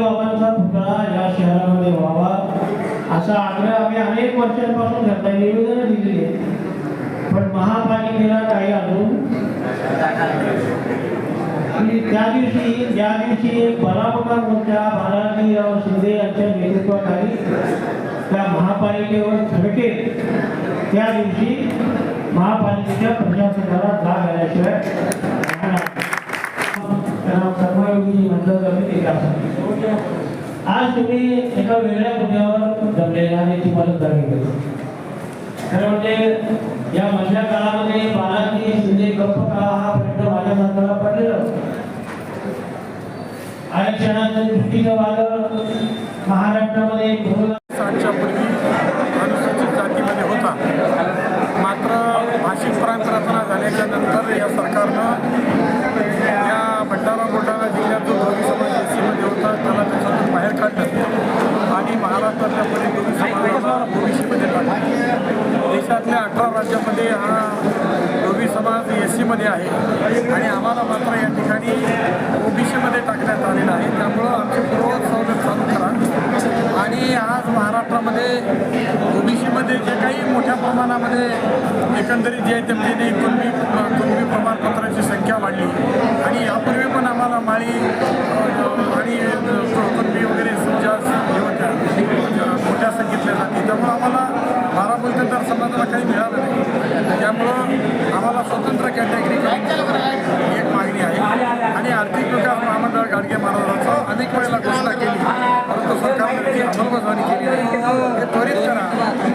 सुद्धा या शहरामध्ये व्हावा. असा आग्रह आम्ही अनेक वर्षांपासून करता निवेदन दिलेली आहे पण महापालिकेला काही अजून आणि त्या दिवशी ज्या दिवशी एक बलाबकार बालाजीराव शिंदे यांच्या नेतृत्वाखाली त्या महापालिकेवर थडके त्या दिवशी महापालिकेच्या प्रशासनाला आज तुम्ही एका वेगळ्या मुद्द्यावर जमलेला आणि तुम्हाला मला खरं म्हणजे या मधल्या काळामध्ये बालाजी शिंदे गप्प का हा प्रश्न माझ्या मनाला पडलेला होता. आरक्षणाच्या दृष्टीनं माझं महाराष्ट्रामध्ये दोन हजार सातच्या पूर्वी अनुसूचित जातीमध्ये होता मात्र भाषिक परंपरा झाल्याच्यानंतर या सरकारनं या भंडारा बुलढाणा जिल्ह्यात जो दोन्ही समाज एस सीमध्ये होता त्याला त्याच्यातून बाहेर काढलं आणि महाराष्ट्रातल्या परी समाजाला ओबीसीमध्ये देशातल्या अठरा राज्यामध्ये हा ओबी समाज एस सीमध्ये आहे. आणि आम्हाला मात्र या ठिकाणी ओबीसीमध्ये टाकण्यात आलेलं आहे. त्यामुळं आमची पूर्वत सवलत चालू करा. आणि आज महाराष्ट्रामध्ये ओबीसीमध्ये जे काही मोठ्या प्रमाणामध्ये एकंदरीत जे आहे ते म्हणजे कुणबी कुणबी प्रमाणपत्राची संख्या वाढली. आणि यापूर्वी पण आम्हाला माळी समाजाला काही मिळालं नाही. त्यामुळं आम्हाला स्वतंत्र कॅटेगरी एक मागणी आहे. आणि आर्थिक विकास महामंडळ गाडगे महाराजांचं अनेक वेळेला घोषणा केली. परंतु सरकारने त्याची अंमलबजावणी केली नाही हे त्वरित करा.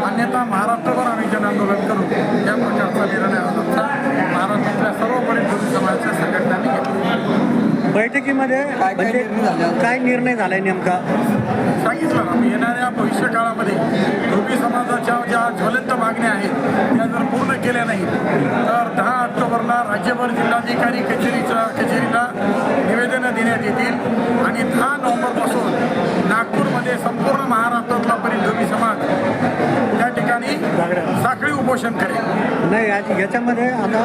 अन्यथा महाराष्ट्रभर आम्ही जन आंदोलन करू. या प्रकारचा निर्णय आमचा महाराष्ट्रातल्या सर्व परिस्थिती समाजाच्या संघटनांनी घेतला. बैठकीमध्ये म्हणजे काय निर्णय झालाय नेमका? सांगितलं मी येणाऱ्या भविष्य काळामध्ये राज्यभर जिल्हाधिकारी कचेरीच्या कचेरीला निवेदनं देण्यात येतील. आणि दहा नोव्हेंबरपासून नागपूरमध्ये संपूर्ण महाराष्ट्रातला परी धोबी समाज त्या ठिकाणी उपोषण करेल. नाही आज याच्यामध्ये आता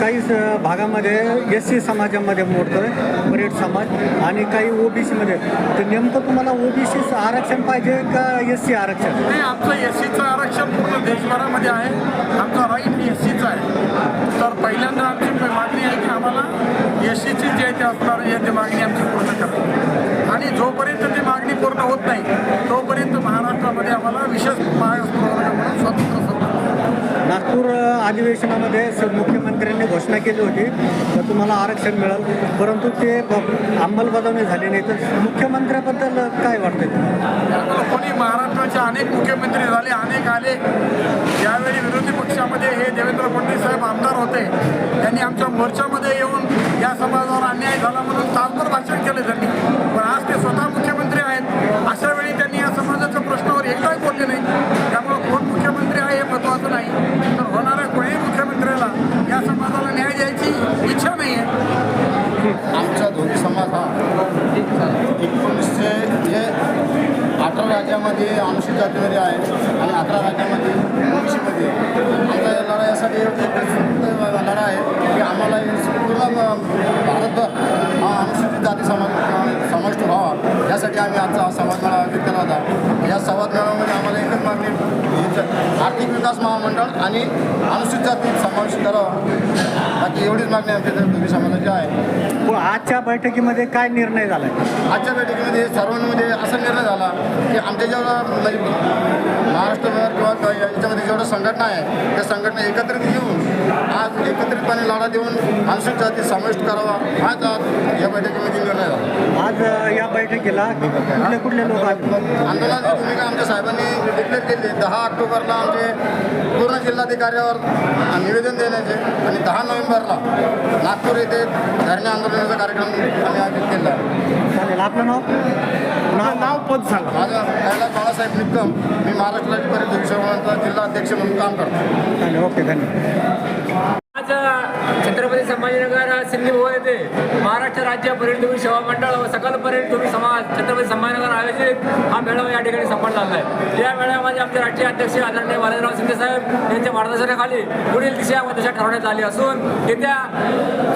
काही स- भागामध्ये एस सी समाजामध्ये मोडतोय परेड समाज आणि काही ओबीसीमध्ये. तर नेमकं तुम्हाला ओबीसी आरक्षण पाहिजे का एस सी आरक्षण? नाही आमचं एस सीचं आरक्षण पूर्ण देशभरामध्ये आहे. आमचा राईट एस सीचा आहे. तर पहिल्यांदा आमची मागणी आहे की आम्हाला एस सीची जी आहे ते असणार आहे ते मागणी आमची पूर्ण करा. आणि जोपर्यंत ती मागणी पूर्ण होत नाही तोपर्यंत महाराष्ट्रामध्ये आम्हाला विशेष मागास नागपूर अधिवेशनामध्ये स- मुख्यमंत्र्यांनी घोषणा केली होती तर तुम्हाला आरक्षण मिळेल. परंतु ते अंमलबजावणी झाली नाही. तर मुख्यमंत्र्याबद्दल काय वाटतं त्यामुळे कोणी महाराष्ट्राचे अनेक मुख्यमंत्री झाले अनेक आले. ज्यावेळी विरोधी पक्षामध्ये हे देवेंद्र फडणवीस साहेब आमदार होते. त्यांनी आमच्या मोर्चामध्ये येऊन या समाजावर अन्याय झाला म्हणून तासभर भाषण केले त्यांनी पण आज ते स्वतः मुख्यमंत्री आहेत अशा वेळी त्यांनी या समाजाच्या प्रश्नावर एकदाही बोलले नाही त्यामुळे कोण मुख्यमंत्री आहे हे महत्त्वाचं नाही तर होणाऱ्या कोणीही मुख्यमंत्र्याला या समाजाला न्याय द्यायची इच्छा नाही आहे आमचा धोबी समाज हा एकोणीसशे म्हणजे अठरा राज्यामध्ये अनुसूचित जातीमध्ये आहे आणि अकरा राज्यामध्ये ओबीसीमध्ये आमचा या लढा यासाठी लढा आहे की आम्हाला पूर्ण भारतभर हा अनुसूचित जाती समाज समाविष्ट व्हावा यासाठी आम्ही आजचा हा संवाद मेळावा आयोजित केला होता या संवाद मेळाव्यामध्ये आम्हाला एकच मागणी आर्थिक विकास महामंडळ आणि अनुसूचित जाती समावेश करावा. बाकी एवढीच मागणी आमच्या धोबी समाजाची आहे. आजच्या बैठकीमध्ये काय निर्णय झालाय आजच्या बैठकीमध्ये सर्वांमध्ये असा निर्णय झाला की आमच्या जेवढा म्हणजे महाराष्ट्रभर किंवा याच्यामध्ये जेवढ्या संघटना आहे त्या संघटना एकत्रित घेऊन आज एकत्रितपणे लढा देऊन अनुसूचित जाती समाविष्ट करावा हाच आज या बैठकीमध्ये निर्णय झाला. आज या बैठकीला कुठले कुठले लोक आले? आंदोलनाची भूमिका आमच्या साहेबांनी डिक्लेअर केली. दहा ऑक्टोबरला आमचे पूर्ण जिल्हाधिकाऱ्यावर निवेदन देण्याचे आणि दहा नोव्हेंबरला नागपूर येथे धरणे आंदोलनाचा कार्यक्रम आम्ही आयोजित केला. आहे चालेल आपलं नाव? नाव नाव पद सांगा. माझा कैलास बाळासाहेब निकम. मी महाराष्ट्र राज्य परिषद जिल्हा अध्यक्ष म्हणून काम करतो. चालेल ओके धन्यवाद. आज छत्रपती संभाजीनगर सिंधी भवन येथे महाराष्ट्र राज्य पर्यटन सेवा मंडळ व सकल पर्यटन समाज छत्रपती संभाजीनगर आयोजित हा मेळावा या ठिकाणी संपन्न झाला आहे. या मेळाव्यामध्ये आमचे राष्ट्रीय अध्यक्ष आदरणीय बालाजीराव शिंदे साहेब यांच्या मार्गदर्शनाखाली पुढील दिशा व दिशा ठरवण्यात आली असून येत्या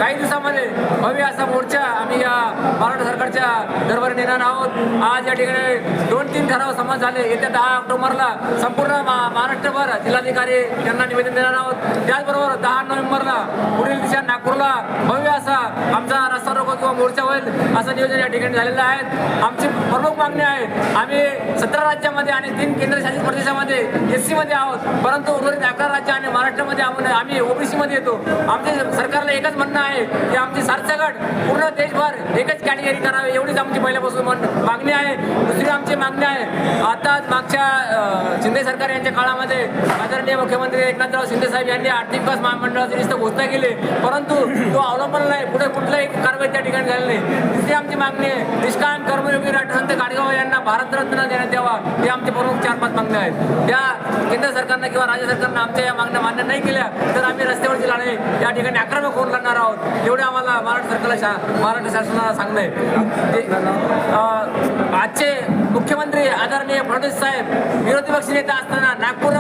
काही दिवसामध्ये भव्य असा मोर्चा आम्ही या महाराष्ट्र सरकारच्या दरबारी नेणार आहोत. आज या ठिकाणी दोन तीन ठराव समाज झाले. येत्या दहा ऑक्टोबरला संपूर्ण महाराष्ट्रभर जिल्हाधिकारी यांना निवेदन देणार आहोत. त्याचबरोबर दहा नोव्हेंबरला पुढील दिशा नागपूरला भव्य असा आमचा रस्ता रोको किंवा मोर्चा होईल असं नियोजन या ठिकाणी झालेलं आहे. आमची प्रमुख मागणी आहे. आम्ही सतरा राज्यामध्ये आणि तीन केंद्रशासित प्रदेशामध्ये एस सीमध्ये आहोत. परंतु उर्वरित अकरा राज्य आणि महाराष्ट्रामध्ये आपण आम्ही ओबीसीमध्ये येतो. आमचे सरकारला एकच म्हणणं आहे की आमची सरसकट पूर्ण देशभर एकच कॅटेगरी करावी. एवढीच आमची पहिल्यापासून म्हण- मागणी आहे. दुसरी आमची मागणी आहे. आता मागच्या शिंदे सरकार यांच्या काळामध्ये आदरणीय मुख्यमंत्री एकनाथराव शिंदे साहेब यांनी आर्थिक विकास महामंडळाची नुसतं घोषणा केली. परंतु तो अवलंबला नाही पुढे कुठलाही कारवाई त्या ठिकाणी झाली नाही. तिसरी आमची मागणी आहे. निष्काम कर्मयोगी राष्ट्रसंत गाडगाव यांना भारतरत्न देण्यात यावा हे आमचे प्रमुख चार पाच मागण्या आहेत. त्या केंद्र सरकारनं किंवा राज्य सरकारनं आमच्या या मागण्या मान्य नाही केल्या तर आम्ही रस्त्यावरची लढाई या ठिकाणी आक्रमक होऊन लढणार आहोत. एवढे आम्हाला महाराष्ट्र सरकारला शा महाराष्ट्र शासनाला सांगणं आहे. आजचे मुख्यमंत्री आदरणीय फडणवीस साहेब विरोधी पक्ष नेता असताना नागपूर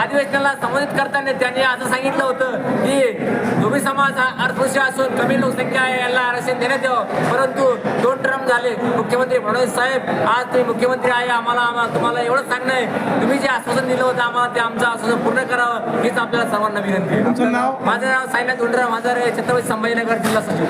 अधिवेशनाला संबोधित करताना त्यांनी असं सांगितलं होतं की धोबी समाज हा अस्पृश्य असून कमी लोकसंख्या आहे याला आरक्षण देण्यात यावं. परंतु दोन टर्म झाले. मुख्यमंत्री फडणवीस साहेब आज तुम्ही मुख्यमंत्री आहे आम्हाला आम्हा- तुम्हाला एवढंच सांगणं आहे. तुम्ही जे आश्वासन दिलं होतं आम्हाला ते आमचं आश्वासन पूर्ण करावं हीच आपल्याला सर्वांना विनंती आहे. माझं नाव साईनाथ उंडरा माझा छत्रपती संभाजीनगर जिल्हा सचिव.